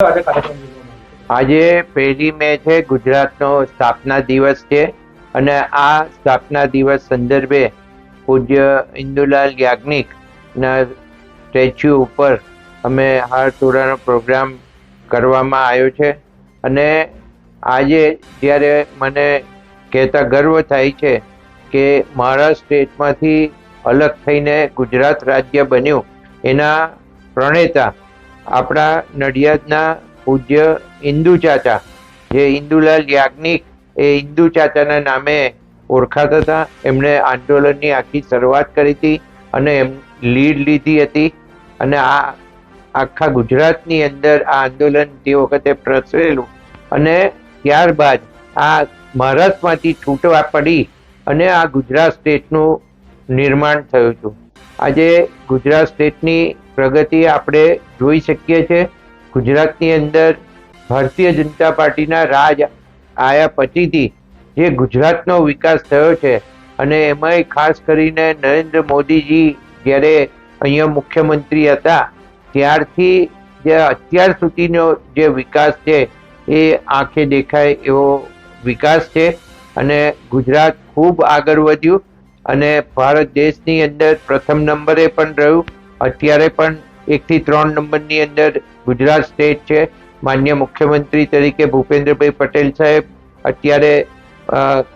આજે પહેલી મે છે, ગુજરાતનો સ્થાપના દિવસ છે અને આ સ્થાપના દિવસ સંદર્ભે પૂજ્ય ઇન્દુલાલ યાજ્ઞિકના સ્ટેચ્યુ ઉપર અમે હાર તોડાનો પ્રોગ્રામ કરવામાં આવ્યો છે અને આજે જ્યારે મને કહેતા ગર્વ થાય છે કે મારા સ્ટેટમાંથી અલગ થઈને ગુજરાત રાજ્ય બન્યું, એના પ્રણેતા આપણા નડિયાદના પૂજ્ય ઇન્દુ ચાચા. જે ઇન્દુલાલ યાજ્ઞિક એ ઇન્દુ ચાચાના નામે ઓળખાતા હતા. એમણે આંદોલનની આખી શરૂઆત કરી હતી અને એમ લીડ લીધી હતી. અને આ આખા ગુજરાતની અંદર આ આંદોલન તે વખતે પ્રસરેલું. અને ત્યારબાદ આ મહારાષ્ટ્રમાંથી છૂટવા પડી અને આ ગુજરાત સ્ટેટનું નિર્માણ થયું હતું. આજે ગુજરાત સ્ટેટની પ્રગતિ આપણે જોઈ શકીએ છીએ. ગુજરાતની અંદર ભારતીય જનતા પાર્ટીના રાજ આયા પછીથી જે ગુજરાતનો વિકાસ થયો છે અને એમાંય ખાસ કરીને નરેન્દ્ર મોદીજી જ્યારે અહીંયા મુખ્યમંત્રી હતા, ત્યારથી જે અત્યાર સુધીનો જે વિકાસ છે એ આંખે દેખાય એવો વિકાસ છે અને ગુજરાત ખૂબ આગળ વધ્યું અને ભારત દેશની અંદર પ્રથમ નંબરે પણ રહ્યું. અત્યારે પણ એકથી ત્રણ નંબરની અંદર ગુજરાત સ્ટેટ છે. માન્ય મુખ્યમંત્રી તરીકે ભૂપેન્દ્રભાઈ પટેલ સાહેબ અત્યારે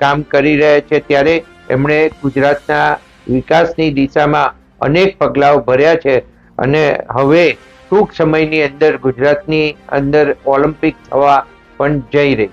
કામ કરી રહ્યા છે. ત્યારે એમણે ગુજરાતના વિકાસની દિશામાં અનેક પગલાઓ ભર્યા છે અને હવે ટૂંક સમયની અંદર ગુજરાતની અંદર ઓલિમ્પિક થવા પણ જઈ રહી